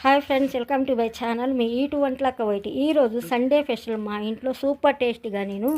Hi friends welcome to my channel. మీ ఈటు Vantalakka YT. ఈరోజు Sunday special మా ఇంట్లో సూపర్ టేస్టీగా నేను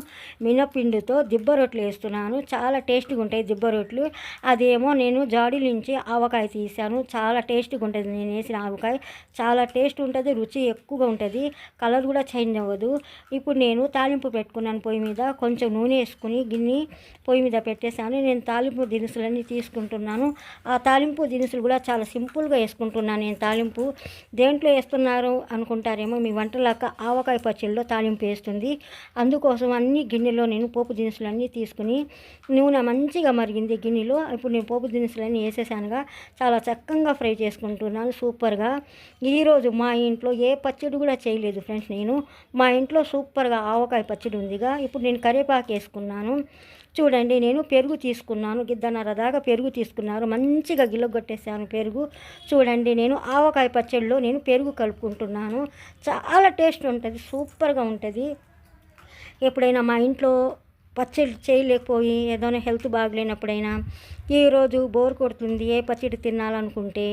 మినపిండితో దిబ్బ రొట్టెలు వేస్తున్నాను. చాలా టేస్ట్గా ఉంటాయి దిబ్బ రొట్లు అదేమో నేను జాడీ నుంచి ఆవకాయ తీసాను. చాలా టేస్టీగా ఉంటుంది. నేను వేసిన ఆవకాయ చాలా టేస్ట్ ఉంటుంది రుచి ఎక్కువగా ఉంటుంది. కలర్ కూడా చేంజ్ అవ్వదు. ఇప్పుడు నేను తాలింపు పెట్టుకున్నాను పొయ్యి మీద. కొంచెం నూనె వేసుకుని గిన్నె పొయ్యి మీద పెట్టేశాను. నేను తాలింపు దినుసులన్నీ తీసుకుంటున్నాను. ఆ తాలింపు దినుసులు కూడా చాలా సింపుల్గా వేసుకుంటున్నాను నేను తాలింపు. దేంట్లో వేస్తున్నారు అనుకుంటారేమో మీ వంటలాక ఆవకాయ పచ్చడిలో తాలింపు వేస్తుంది. అందుకోసం అన్ని గిన్నెలో నేను పోపు దినుసులన్నీ తీసుకుని నూనె మంచిగా మరిగింది గిన్నెలో. ఇప్పుడు నేను పోపు దినుసులన్నీ వేసేసానుగా. చాలా చక్కగా ఫ్రై చేసుకుంటున్నాను సూపర్గా. ఈరోజు మా ఇంట్లో ఏ పచ్చడి కూడా చేయలేదు ఫ్రెండ్స్ నేను. మా ఇంట్లో సూపర్గా ఆవకాయ పచ్చడి ఉందిగా. ఇప్పుడు నేను కరివేపాకు వేసుకున్నాను. చూడండి నేను పెరుగు తీసుకున్నాను గిద్దన్నర దాకా పెరుగు తీసుకున్నారు మంచిగా గిల్లగొట్టేసాను పెరుగు. చూడండి నేను ఆవకాయ పచ్చడిలో నేను పెరుగు కలుపుకుంటున్నాను. చాలా టేస్ట్ ఉంటుంది సూపర్గా ఉంటుంది. ఎప్పుడైనా మా ఇంట్లో పచ్చడి చేయలేకపోయి ఏదైనా హెల్త్ బాగలేనప్పుడైనా ఈరోజు బోర్ కొడుతుంది ఏ పచ్చడి తినాలనుకుంటే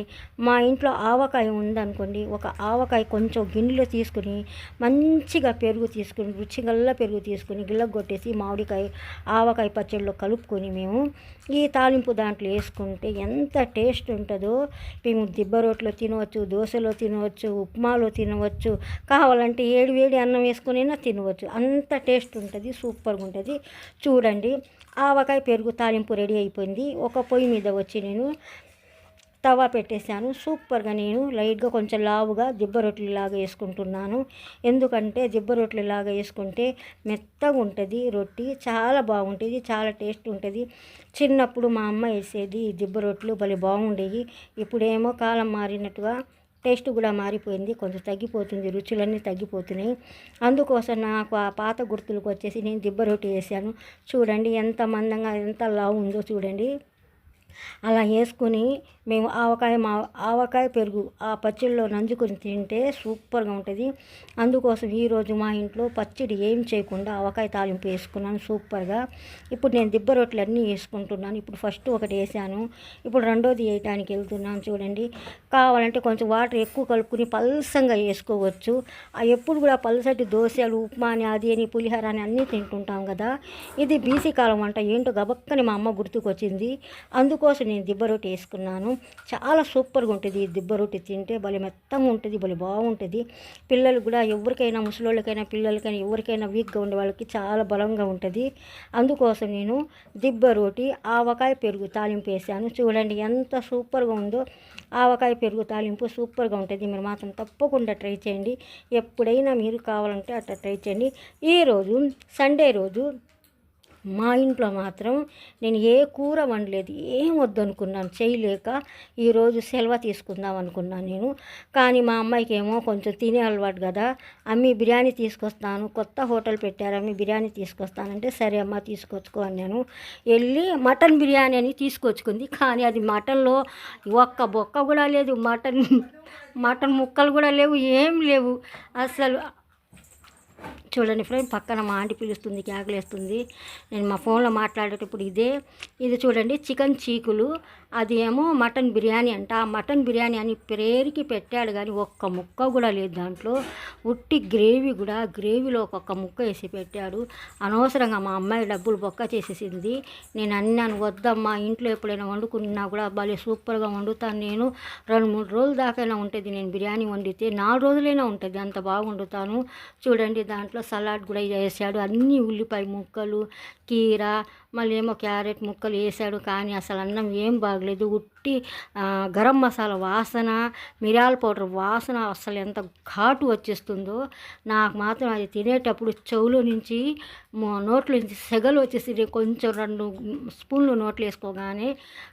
మా ఇంట్లో ఆవకాయ ఉందనుకోండి ఒక ఆవకాయ కొంచెం గిన్నెలో తీసుకుని మంచిగా పెరుగు తీసుకుని రుచిగల్ల పెరుగు తీసుకుని గిల్లగొట్టేసి మామిడికాయ ఆవకాయ పచ్చడిలో కలుపుకొని మేము ఈ తాలింపు దాంట్లో వేసుకుంటే ఎంత టేస్ట్ ఉంటుందో. మేము దిబ్బ రోట్లో తినవచ్చు దోశలో తినవచ్చు ఉప్మాలో తినవచ్చు కావాలంటే ఏడు వేడి అన్నం వేసుకునైనా తినవచ్చు. అంత టేస్ట్ ఉంటుంది సూపర్గా ఉంటుంది చూడండి ఆవకాయ పెరుగు తాలింపు రెడీ అయిపోయింది. ఒక పొయ్యి మీద వచ్చి నేను తవా పెట్టేశాను. సూపర్గా నేను లైట్గా కొంచెం లావుగా దిబ్బ రొట్టెలు లాగా వేసుకుంటున్నాను. ఎందుకంటే దిబ్బ రొట్టెలు లాగా వేసుకుంటే మెత్తగా ఉంటుంది రొట్టి చాలా బాగుంటుంది చాలా టేస్ట్ ఉంటుంది. చిన్నప్పుడు మా అమ్మ వేసేది దిబ్బ రొట్టెలు భలే బాగుండేవి. ఇప్పుడేమో కాలం మారినట్టుగా టేస్ట్ కూడా మారిపోయింది. కొంచెం తగ్గిపోతుంది రుచులన్నీ తగ్గిపోతున్నాయి. అందుకోసం నాకు ఆ పాత గుర్తులకు వచ్చేసి నేను దిబ్బ రొట్టి వేసాను. చూడండి ఎంత మందంగా ఎంత లావు ఉందో చూడండి. అలా వేసుకుని మేము ఆవకాయ మా ఆవకాయ పెరుగు ఆ పచ్చడిలో నంజుకొని తింటే సూపర్గా ఉంటుంది. అందుకోసం ఈరోజు మా ఇంట్లో పచ్చడి ఏం చేయకుండా ఆవకాయ తాలింపు వేసుకున్నాను సూపర్గా. ఇప్పుడు నేను దిబ్బ రొట్టెలు అన్నీ వేసుకుంటున్నాను. ఇప్పుడు ఫస్ట్ ఒకటి వేసాను. ఇప్పుడు రెండోది వేయటానికి వెళ్తున్నాను చూడండి. కావాలంటే కొంచెం వాటర్ ఎక్కువ కలుపుకుని పల్సంగా వేసుకోవచ్చు. ఆ ఎప్పుడు కూడా పల్సటి దోశలు ఉప్మా అని అది అని పులిహోర అని అన్నీ తింటుంటాం కదా. ఇది బీసీ కాలం వంట ఏంటో గబక్కని మా అమ్మ గుర్తుకొచ్చింది. అందుకోసం నేను దిబ్బ రొట్టె వేసుకున్నాను. చాలా సూపర్గా ఉంటుంది ఈ దిబ్బ రొట్టె. తింటే భలే మెత్తంగా ఉంటుంది భలే బాగుంటుంది. పిల్లలు కూడా ఎవరికైనా ముసలోళ్ళకైనా పిల్లలకైనా ఎవరికైనా వీక్గా ఉండే వాళ్ళకి చాలా బలంగా ఉంటుంది. అందుకోసం నేను దిబ్బ రోటి ఆవకాయ పెరుగు తాలింపు వేసాను. చూడండి ఎంత సూపర్గా ఉందో. ఆవకాయ పెరుగు తాలింపు సూపర్గా ఉంటుంది. మీరు మాత్రం తప్పకుండా ట్రై చేయండి. ఎప్పుడైనా మీరు కావాలంటే అట్లా ట్రై చేయండి. ఈరోజు సండే రోజు మా ఇంట్లో మాత్రం నేను ఏ కూర వండలేదు ఏం వద్దనుకున్నాను. చేయలేక ఈరోజు సెలవు తీసుకుందాం అనుకున్నాను నేను. కానీ మా అమ్మాయికి ఏమో కొంచెం తినే అలవాటు కదా అమ్మి బిర్యానీ తీసుకొస్తాను కొత్త హోటల్ పెట్టారు అమ్మి బిర్యానీ తీసుకొస్తానంటే సరే అమ్మ తీసుకొచ్చుకో అన్నాను. వెళ్ళి మటన్ బిర్యానీ అని తీసుకొచ్చుకుంది. కానీ అది మటన్లో ఒక్క బొక్క కూడా లేదు మటన్ మటన్ ముక్కలు కూడా లేవు ఏం లేవు. అసలు చూడండి ఫ్రెండ్ పక్కన మా ఆంటీ పిలుస్తుంది కేకలేస్తుంది. నేను మా ఫోన్లో మాట్లాడేటప్పుడు ఇదే. ఇది చూడండి చికెన్ చీకులు. అది ఏమో మటన్ బిర్యానీ అంట. ఆ మటన్ బిర్యానీ అని పేరుకి పెట్టాడు కానీ ఒక్క ముక్క కూడా లేదు దాంట్లో. ఉట్టి గ్రేవీ కూడా గ్రేవీలో ఒక్కొక్క ముక్క వేసి పెట్టాడు. అనవసరంగా మా అమ్మాయి డబ్బులు బొక్క చేసేసింది. నేను అన్నాను వద్దమ్మా ఇంట్లో ఎప్పుడైనా వండుకున్నా కూడా భలే సూపర్గా వండుతాను నేను. రెండు మూడు రోజుల దాకైనా ఉంటుంది నేను బిర్యానీ వండితే నాలుగు రోజులైనా ఉంటుంది అంత బాగా వండుతాను చూడండి దాంట్లో సలాడ్ కూడా వేసాడు. అన్ని ఉల్లిపాయ ముక్కలు కీర మళ్ళీ ఏమో క్యారెట్ ముక్కలు వేసాడు. కానీ అసలు అన్నం ఏం బాగలేదు. ఉట్టి గరం మసాలా వాసన మిరియాల పౌడర్ వాసన అసలు ఎంత ఘాటు వచ్చేస్తుందో నాకు మాత్రం అది తినేటప్పుడు చెవులో నుంచి నోట్లో నుంచి సెగలు వచ్చేసి కొంచెం రెండు స్పూన్లు నోట్లు వేసుకోగానే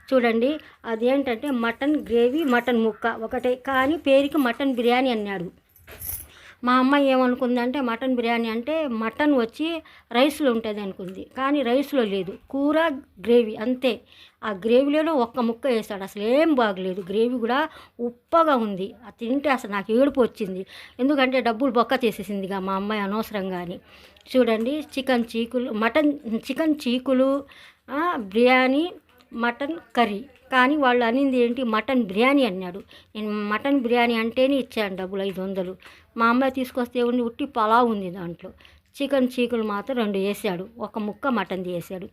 చూడండి అదేంటంటే మటన్ గ్రేవీ మటన్ ముక్క ఒకటే. కానీ పేరుకి మటన్ బిర్యానీ అన్నాడు. మా అమ్మాయి ఏమనుకుందంటే మటన్ బిర్యానీ అంటే మటన్ వచ్చి రైస్లో ఉంటుంది అనుకుంది. కానీ రైస్లో లేదు. కూర గ్రేవీ అంతే. ఆ గ్రేవీలో ఒక్క ముక్క వేసాడు అసలు ఏం బాగలేదు. గ్రేవీ కూడా ఉప్పగా ఉంది. అది తింటే అసలు నాకు ఏడుపు వచ్చింది. ఎందుకంటే డబ్బులు బొక్క చేసేసిందిగా మా అమ్మాయి అనవసరంగాని. చూడండి చికెన్ చీకులు మటన్ చికెన్ చీకులు బిర్యానీ మటన్ కర్రీ. కానీ వాళ్ళు అనింది ఏంటి మటన్ బిర్యానీ అన్నాడు. నేను మటన్ బిర్యానీ అంటేనే ఇచ్చాను డబ్బులు ఐదు వందలు. మా అమ్మాయి తీసుకొస్తే ఉండి ఉట్టి పలావ్ ఉంది దాంట్లో. చికెన్ చీకులు మాత్రం రెండు వేసాడు. ఒక ముక్క మటన్ వేసాడు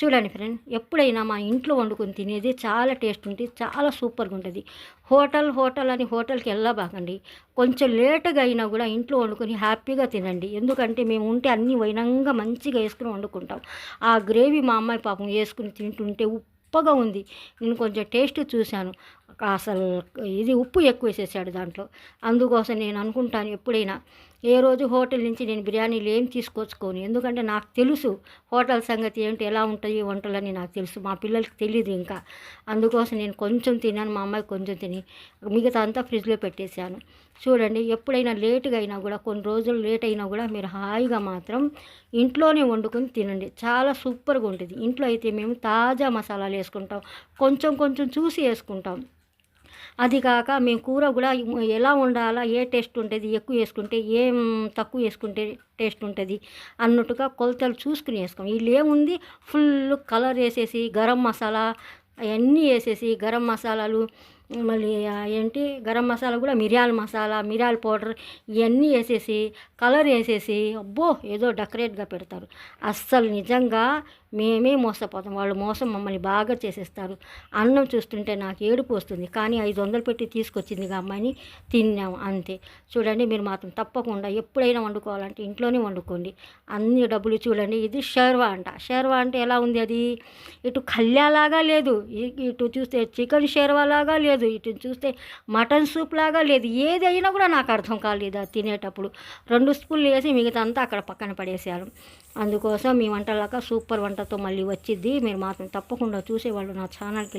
చూడండి ఫ్రెండ్ ఎప్పుడైనా మా ఇంట్లో వండుకొని తినేది చాలా టేస్ట్ ఉంటుంది చాలా సూపర్గా ఉంటుంది. హోటల్ హోటల్ అని హోటల్కి వెళ్ళబాకండి. కొంచెం లేటుగా అయినా కూడా ఇంట్లో వండుకొని హ్యాపీగా తినండి. ఎందుకంటే మేము ఉంటే అన్నీ వైనంగా మంచిగా వేసుకుని వండుకుంటాం. ఆ గ్రేవీ మా అమ్మాయి పాపం వేసుకుని తింటుంటే గొప్పగా ఉంది. నేను కొంచెం టేస్ట్ చూశాను. అసలు ఇది ఉప్పు ఎక్కువ వేసేసాడు దాంట్లో. అందుకోసం నేను అనుకుంటాను ఎప్పుడైనా ఏ రోజు హోటల్ నుంచి నేను బిర్యానీలు ఏం తీసుకొచ్చుకోను. ఎందుకంటే నాకు తెలుసు హోటల్ సంగతి ఏంటి ఎలా ఉంటుంది వంటలని నాకు తెలుసు. మా పిల్లలకి తెలియదు ఇంకా. అందుకోసం నేను కొంచెం తిన్నాను మా అమ్మాయి కొంచెం తిని మిగతా అంతా ఫ్రిడ్జ్లో పెట్టేశాను. చూడండి ఎప్పుడైనా లేటుగా అయినా కూడా కొన్ని రోజులు లేట్ అయినా కూడా మీరు హాయిగా మాత్రం ఇంట్లోనే వండుకొని తినండి. చాలా సూపర్గా ఉంటుంది. ఇంట్లో అయితే మేము తాజా మసాలాలు వేసుకుంటాం కొంచెం కొంచెం చూసి వేసుకుంటాం. అది కాక మేము కూర కూడా ఎలా ఉండాలా ఏ టేస్ట్ ఉంటుంది ఎక్కువ వేసుకుంటే ఏం తక్కువ వేసుకుంటే టేస్ట్ ఉంటుంది అన్నట్టుగా కొలతలు చూసుకుని వేసుకోం. వీళ్ళు ఏముంది ఫుల్ కలర్ వేసేసి గరం మసాలా అవన్నీ వేసేసి గరం మసాలాలు మళ్ళీ ఏంటి గరం మసాలా కూడా మిరియాల మసాలా మిరియాల పౌడర్ ఇవన్నీ వేసేసి కలర్ వేసేసి అబ్బో ఏదో డెకరేట్గా పెడతారు. అస్సలు నిజంగా మేమే మోసపోతాం. వాళ్ళు మోసం మమ్మల్ని బాగా చేసేస్తారు. అన్నం చూస్తుంటే నాకు ఏడుపు వస్తుంది. కానీ ఐదు వందలు పెట్టి తీసుకొచ్చింది అమ్మాయిని తిన్నాం అంతే. చూడండి మీరు మాత్రం తప్పకుండా ఎప్పుడైనా వండుకోవాలంటే ఇంట్లోనే వండుకోండి. అన్ని డబ్బులు చూడండి ఇది షర్వా అంట. షర్వా అంటే ఎలా ఉంది అది? ఇటు కళ్యాలాగా లేదు. ఇటు చూస్తే చికెన్ షేర్వా లాగా లేదు. లేదు. వీటిని చూస్తే మటన్ సూప్ లాగా లేదు. ఏదైనా కూడా నాకు అర్థం కాలేదు అది తినేటప్పుడు. రెండు స్పూన్లు వేసి మిగతా అంతా అక్కడ పక్కన పడేసారు అందుకోసం మీ వంటలాగా సూపర్ వంటతో మళ్ళీ వచ్చిద్ది. మీరు మాత్రం తప్పకుండా చూసేవాళ్ళు నా ఛానల్కి